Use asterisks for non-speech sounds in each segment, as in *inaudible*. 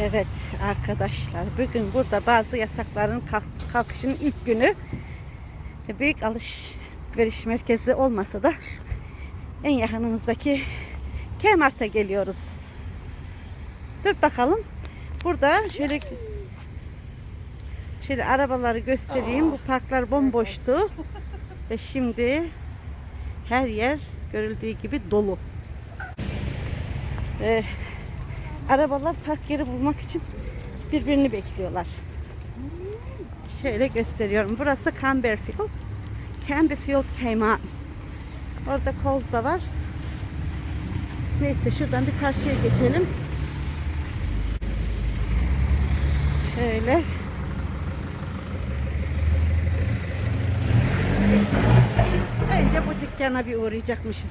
Evet arkadaşlar bugün burada bazı yasakların kalk- kalkışının ilk günü büyük alışveriş merkezi olmasa da en yakınımızdaki Kmart'a geliyoruz. Dur bakalım. Burada şöyle şöyle arabaları göstereyim. Bu parklar bomboştu. Ve şimdi her yer görüldüğü gibi dolu. Ee, arabalar park yeri bulmak için birbirini bekliyorlar. Şöyle gösteriyorum. Burası Camberfield. Camberfield Kmart. Orada Coles da var. Neyse şuradan bir karşıya geçelim. Şöyle. Önce bu dükkana bir uğrayacakmışız.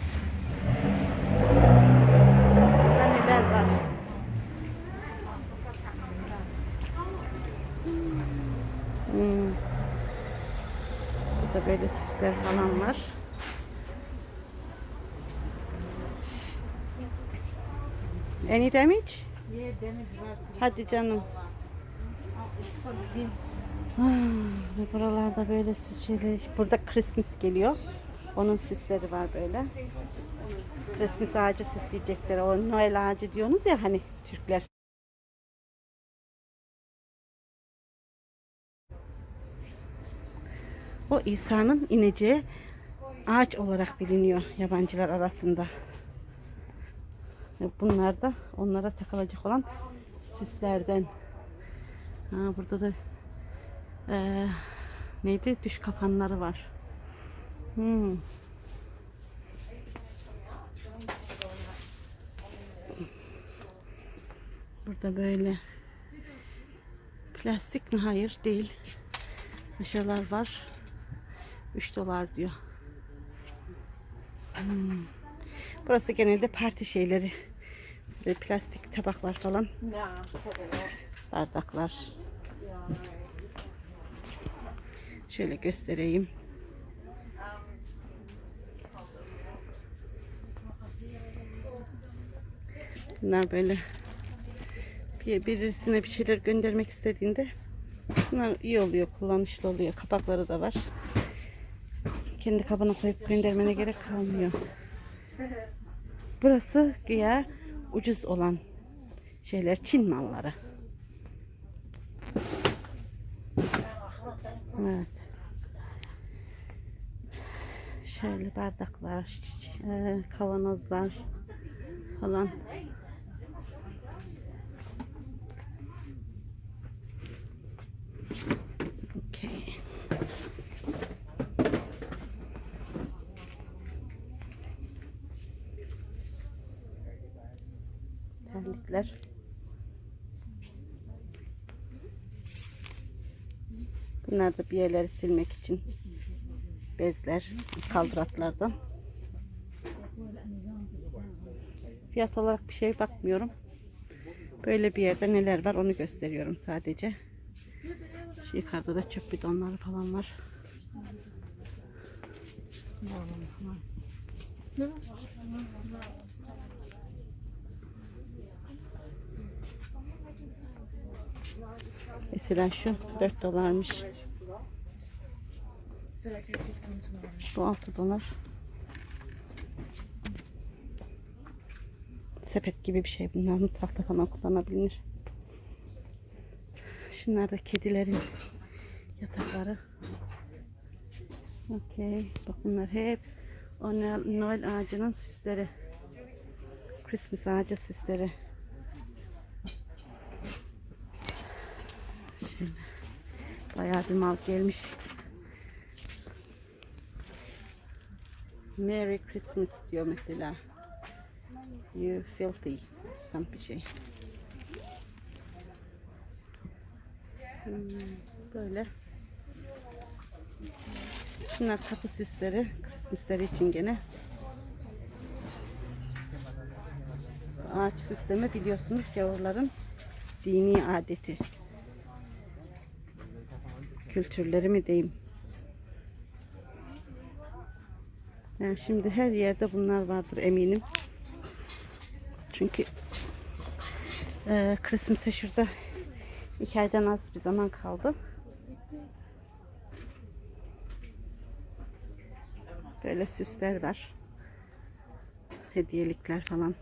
Süsler falan var. Any damage? Yeah, damage var. Hadi canım. Ah, buralarda böyle süs şeyler. Burada Christmas geliyor. Onun süsleri var böyle. Christmas ağacı süsleyecekler. O Noel ağacı diyorsunuz ya hani Türkler. O İsa'nın ineceği ağaç olarak biliniyor yabancılar arasında. Bunlar da onlara takılacak olan süslerden. Ha, burada da eee, neydi? Düş kapanları var. Hmm. Burada böyle plastik mi? Hayır değil. Aşağılar var. 3 dolar diyor. Hmm. Burası genelde parti şeyleri. Böyle plastik tabaklar falan, bardaklar. Şöyle göstereyim. Bunlar böyle bir, birisine bir şeyler göndermek istediğinde bunlar iyi oluyor, kullanışlı oluyor. Kapakları da var. Kendi kabına koyup göndermene gerek kalmıyor. Burası güya ucuz olan şeyler Çin malları. Evet. Şöyle bardaklar, e, kavanozlar falan. Okay. Terlikler. Bunlar bir yerleri silmek için bezler, kaldıratlardan. Fiyat olarak bir şey bakmıyorum. Böyle bir yerde neler var onu gösteriyorum sadece. Şu yukarıda da çöp bidonları falan var. Mesela şu 4 dolarmış. Bu 6 dolar. Sepet gibi bir şey bunlar. Mutfakta falan kullanabilir. Şunlar da kedilerin yatakları. Okey. Bak bunlar hep o Noel, ağacının süsleri. Christmas ağacı süsleri. Şöyle. Bayağı bir mal gelmiş. Merry Christmas diyor mesela. You filthy. Some bir şey. Hmm, böyle. Şunlar kapı süsleri. Christmas'ları için gene. Ağaç süsleme biliyorsunuz gavurların dini adeti. Kültürleri mi diyeyim. Yani şimdi her yerde bunlar vardır eminim. Çünkü Ee, Christmas'e şurada iki aydan az bir zaman kaldı. Böyle süsler var. Hediyelikler falan.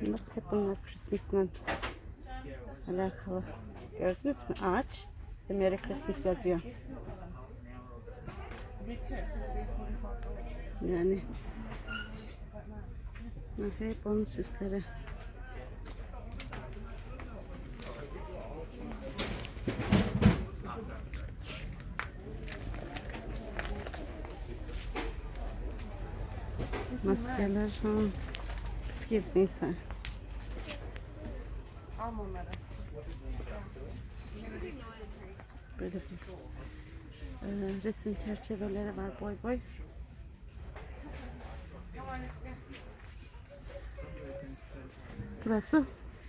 Bak hep bunlar Christmas'la alakalı. Gördünüz mü? Ağaç. Merry Christmas yazıyor. Yani hep onun süsleri. Maskeler falan. Excuse me sir. Böyle bir e, resim çerçeveleri var boy boy. Burası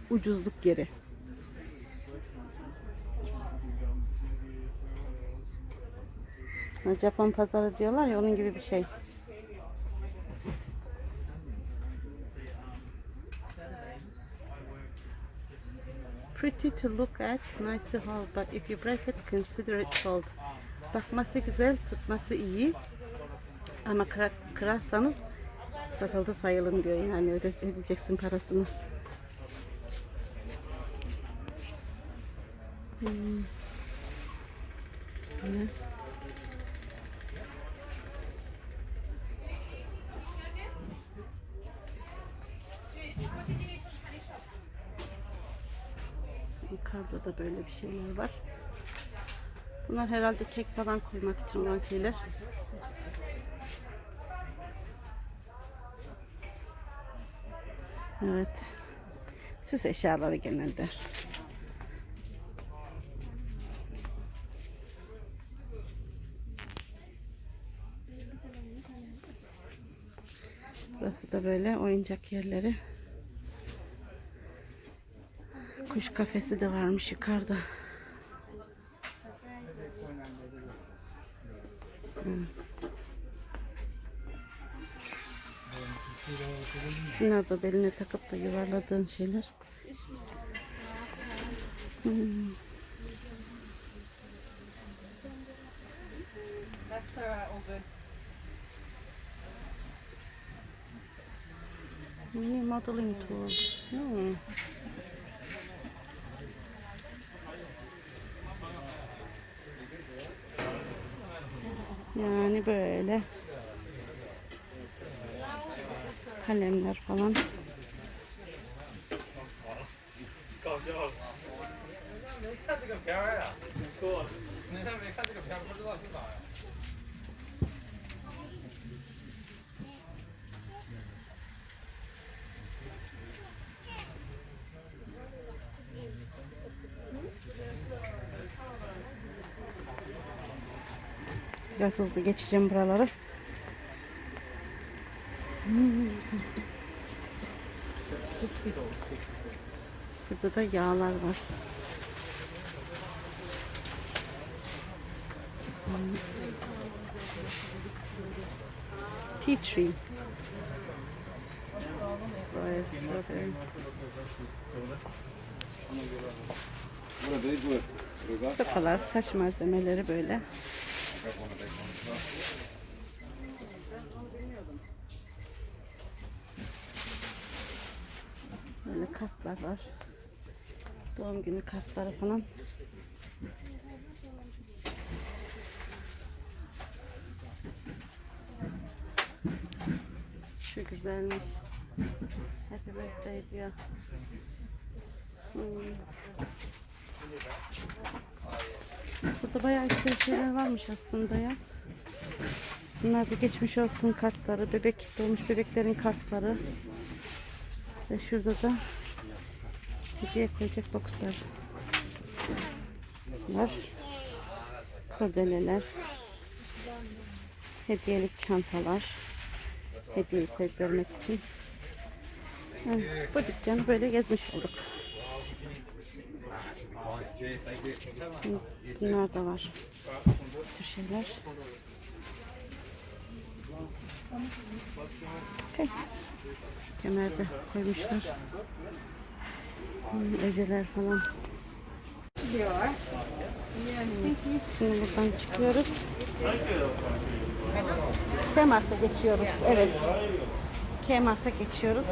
ucuzluk yeri. Japon pazarı diyorlar ya onun gibi bir şey. Pretty to look at, nice to hold, but if you break it, consider it sold. Bakması güzel, tutması iyi. Ama kırar, kırarsanız satıldı sayılın diyor. Yani öyle ödeyeceksin parasını. Hmm. Ne? Da böyle bir şeyler var. Bunlar herhalde kek falan koymak için olan şeyler. Evet. Süs eşyaları genelde. Burası da böyle oyuncak yerleri. Kuş kafesi de varmış yukarıda. Hmm. Da beline takıp da yuvarladığın şeyler. Hmm. Mini modeling tool. Hmm. Yani böyle kalemler falan. Biraz hızlı geçeceğim buraları. Burada da yağlar var. Tea tree. Strawberry. Tokalar, saç malzemeleri böyle. Böyle kartlar var. Doğum günü kartları falan. Şu güzelmiş. Happy birthday diyor. Hmm. Burada bayağı güzel şeyler varmış aslında ya. Bunlar da geçmiş olsun kartları, bebek doğmuş bebeklerin kartları. Ve şurada da hediye koyacak boxlar var. Kordeleler. Hediyelik çantalar. Hediye koyup vermek için. Bu dükkanı böyle gezmiş olduk. Bunlar da var. Bu tür şeyler. Okay. Kenarda koymuşlar. Hmm, Öceler falan. Şimdi buradan çıkıyoruz. Kmart'a geçiyoruz. Evet. Kmart'a geçiyoruz.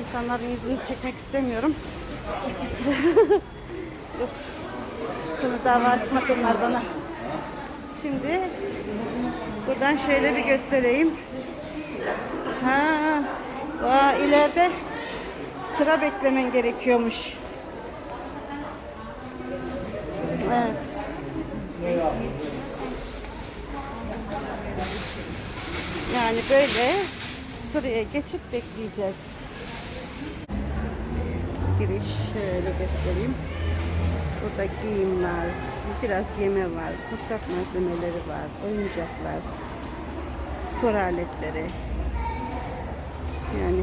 İnsanların yüzünü çekmek istemiyorum. *laughs* Sonra dava açmasınlar bana. Şimdi buradan şöyle bir göstereyim. Ha, aa, ileride sıra beklemen gerekiyormuş. Evet. Yani böyle sıraya geçip bekleyeceğiz. Giriş şöyle göstereyim. Burada giyim var, biraz yeme var, mutfak malzemeleri var, oyuncaklar, spor aletleri. Yani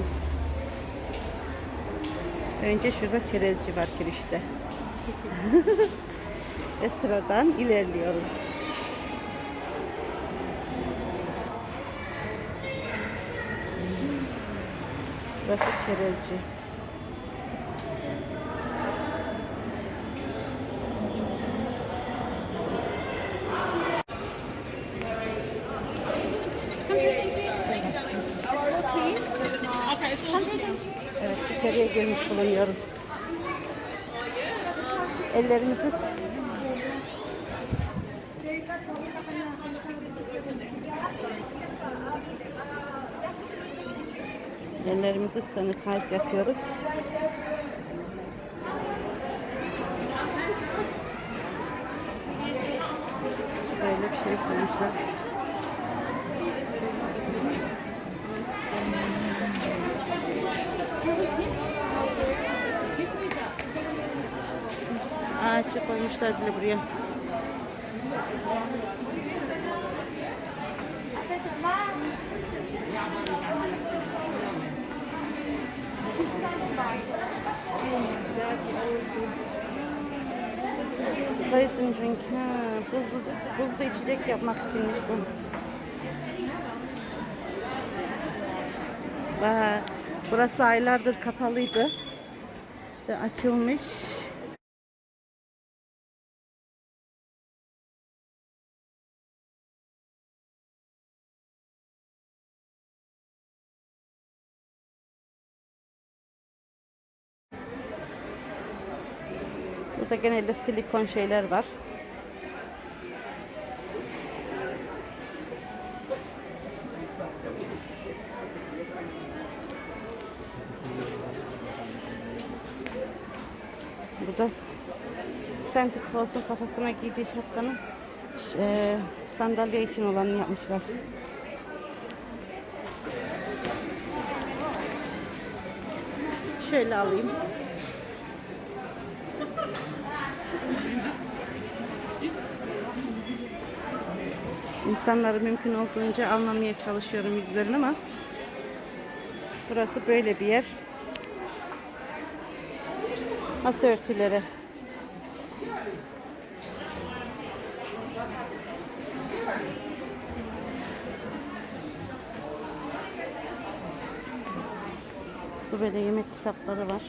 önce şurada çerezci var girişte. *laughs* Ve sıradan ilerliyoruz. Burası çerezci. Evet içeriye girmiş bulunuyoruz. Ellerimizi Ellerimizi sanitize yapıyoruz. Böyle bir şey koymuşlar. Ağaçı koymuşlar bile buraya. Tyson drink. Ha, buzlu, buzlu içecek yapmak içinmiş bu. Burası aylardır kapalıydı. Ve açılmış. Genelde silikon şeyler var. Burada Santa Claus'un kafasına giydiği şapkanın eee, sandalye için olanını yapmışlar. Şöyle alayım. İnsanları mümkün olduğunca anlamaya çalışıyorum yüzlerini ama burası böyle bir yer. Masa örtüleri. Bu böyle yemek kitapları var.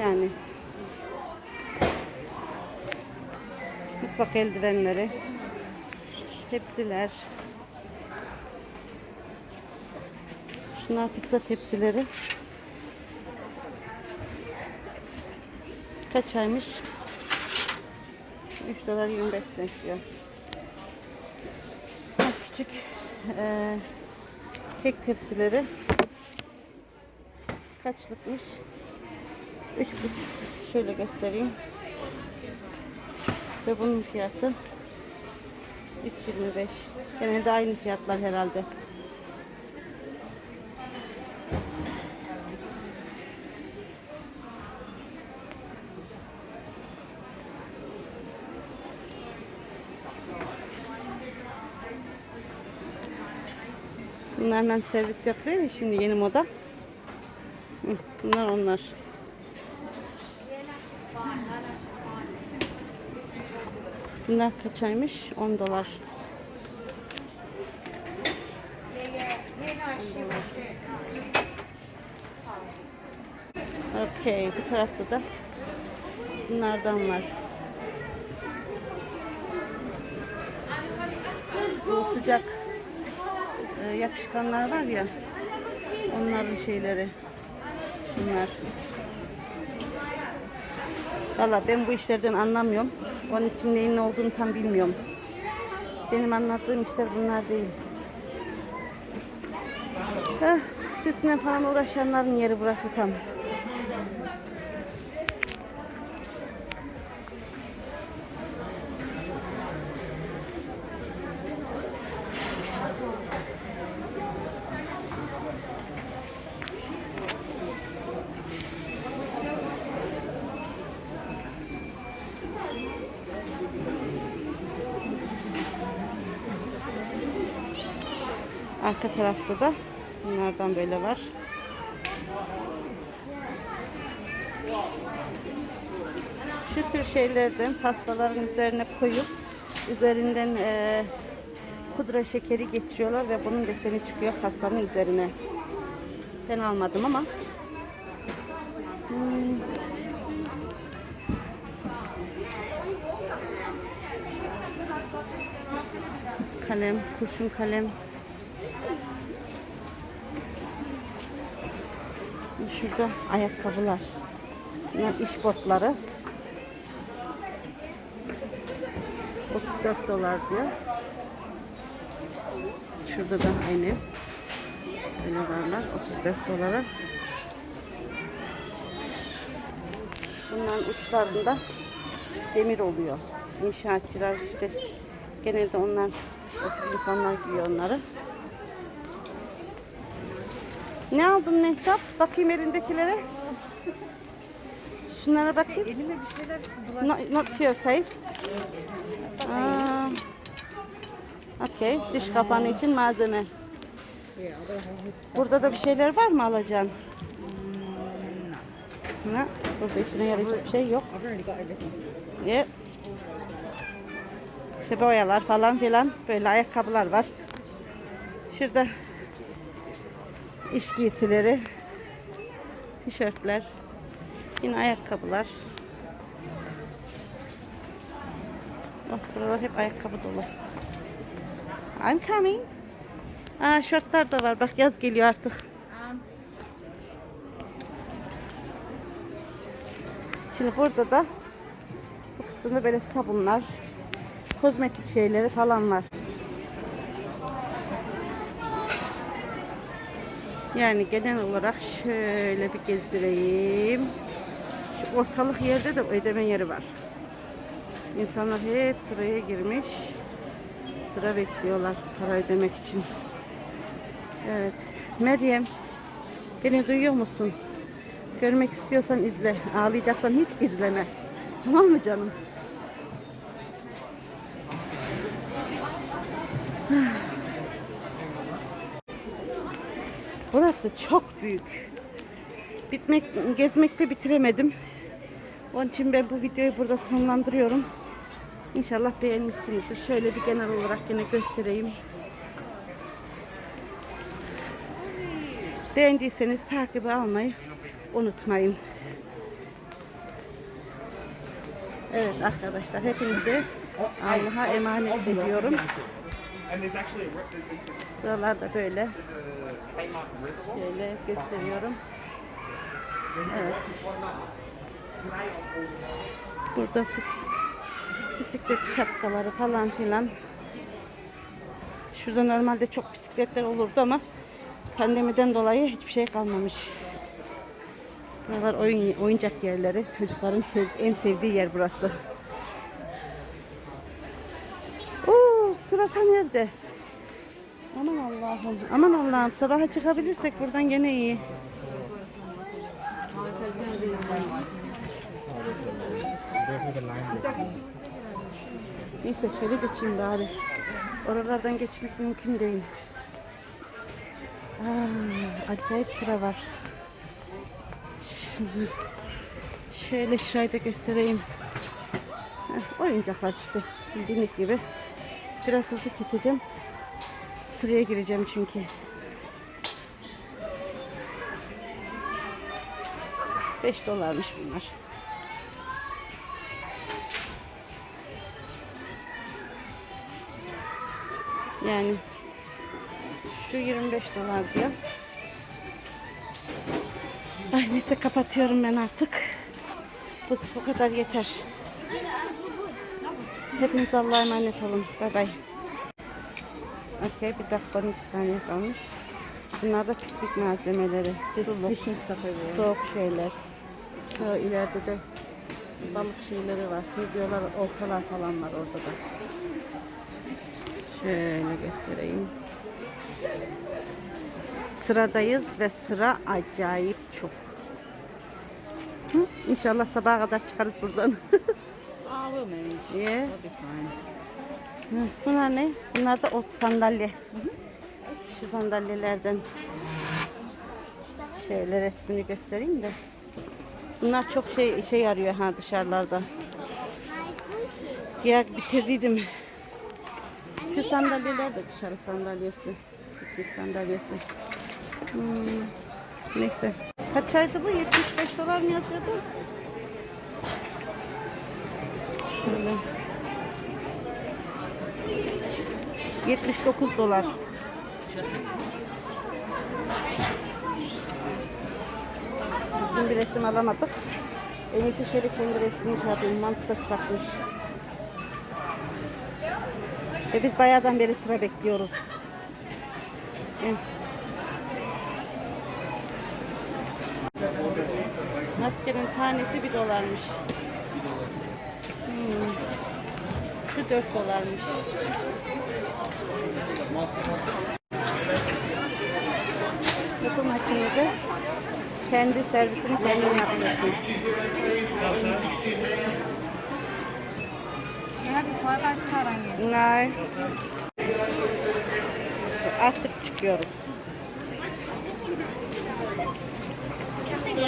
Yani mutfak eldivenleri, tepsiler, şunlar pizza tepsileri. Kaç aymış? 3 dolar 25 cent diyor. Küçük eee kek tepsileri kaçlıkmış? 3,5 şöyle göstereyim. Ve bunun fiyatı 3,25. Gene de aynı fiyatlar herhalde. Bunlar hemen servis yapıyor ya şimdi yeni moda. Bunlar onlar. Bunlar kaçaymış? 10 dolar. Okey, bu tarafta da bunlardan var. Bu sıcak e, yapışkanlar var ya, onların şeyleri. Şunlar. Valla ben bu işlerden anlamıyorum. Onun için neyin ne olduğunu tam bilmiyorum. Benim anlattığım işler bunlar değil. Ah, süsle falan uğraşanların yeri burası tam. Arka tarafta da bunlardan böyle var. Şu tür şeylerden pastaların üzerine koyup üzerinden eee, pudra şekeri geçiriyorlar ve bunun deseni çıkıyor pastanın üzerine. Ben almadım ama. Hmm. Kalem, kurşun kalem. Şurada ayakkabılar. Bunlar iş botları. 34 dolar diyor. Şurada da aynı. Böyle varlar. 34 dolara. Bunların uçlarında demir oluyor. İnşaatçılar işte genelde onlar insanlar giyiyor onları. Ne aldın Mehtap? Bakayım elindekilere. Şunlara bakayım. Elime bir şeyler Not, not your face. Aa, Okey. Diş kapanı için malzeme. Burada da bir şeyler var mı alacağım? Ne? Burada işine yarayacak bir şey yok. Yep. İşte boyalar falan filan. Böyle ayakkabılar var. Şurada iş giysileri. Tişörtler. Yine ayakkabılar. Bak buralar hep ayakkabı dolu. I'm coming. Aa şortlar da var. Bak yaz geliyor artık. Şimdi burada da bu kısımda böyle sabunlar, kozmetik şeyleri falan var. Yani genel olarak şöyle bir gezdireyim. Şu ortalık yerde de ödeme yeri var. İnsanlar hep sıraya girmiş. Sıra bekliyorlar para ödemek için. Evet. Meryem, beni duyuyor musun? Görmek istiyorsan izle. Ağlayacaksan hiç izleme. Tamam mı canım? Burası çok büyük. Bitmek, gezmekte bitiremedim. Onun için ben bu videoyu burada sonlandırıyorum. İnşallah beğenmişsinizdir. Şöyle bir genel olarak yine göstereyim. Beğendiyseniz takibi almayı unutmayın. Evet arkadaşlar hepinizi Allah'a emanet ediyorum. And there's actually a rep- there's a- Buralarda böyle şöyle gösteriyorum. Evet. Burada bis- bisiklet şapkaları falan filan. Şurada normalde çok bisikletler olurdu ama pandemiden dolayı hiçbir şey kalmamış. Buralar oyun oyuncak yerleri. Çocukların en sevdiği yer burası. Oo, sırata nerede? Aman Allah'ım. Aman Allah'ım. Sabaha çıkabilirsek buradan gene iyi. Neyse şöyle geçeyim bari. Oralardan geçmek mümkün değil. Aa, acayip sıra var. Şöyle şurayı da göstereyim. Heh, oyuncaklar işte. Bildiğiniz gibi. Biraz hızlı çekeceğim. Sıraya gireceğim çünkü. Beş dolarmış bunlar. Yani şu 25 dolar diyor. Ay neyse kapatıyorum ben artık. Bu, bu kadar yeter. Hepiniz Allah'a emanet olun. Bay bay. Okey bir dakikanın iki tane kalmış. Bunlar da piknik malzemeleri. Fishing safari. soğuk şeyler. Şu ileride de balık şeyleri var. Videolar, oltalar falan var orada da. Şöyle göstereyim. Sıradayız ve sıra acayip çok. Hı? İnşallah sabaha kadar çıkarız buradan. *laughs* We'll manage. yeah. We'll be fine. Bunlar ne? Bunlar da ot sandalye. Şu sandalyelerden şöyle resmini göstereyim de. Bunlar çok şey işe yarıyor ha dışarılarda. Ya bitirdiydim. Şu sandalyeler de dışarı sandalyesi. Piknik sandalyesi. Hmm, Neyse. Kaç aydı bu? 75 dolar mı yazıyordu? Şöyle. 79 dolar. Bizim bir resim alamadık. En iyisi şöyle kendi resmini şey yapayım. Mantısı da çakmış. Ve biz bayağıdan beri sıra bekliyoruz. Maskenin tanesi bir dolarmış. Hmm. Şu 4 dolarmış. Kapı makinede kendi servisini kendin yapıyorsun. Hadi fazla çıkarın. Nay. Artık çıkıyoruz. Çıkış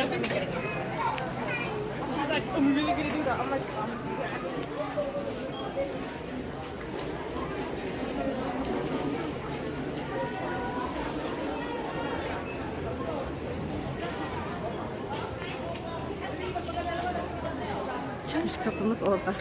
kapımız orada.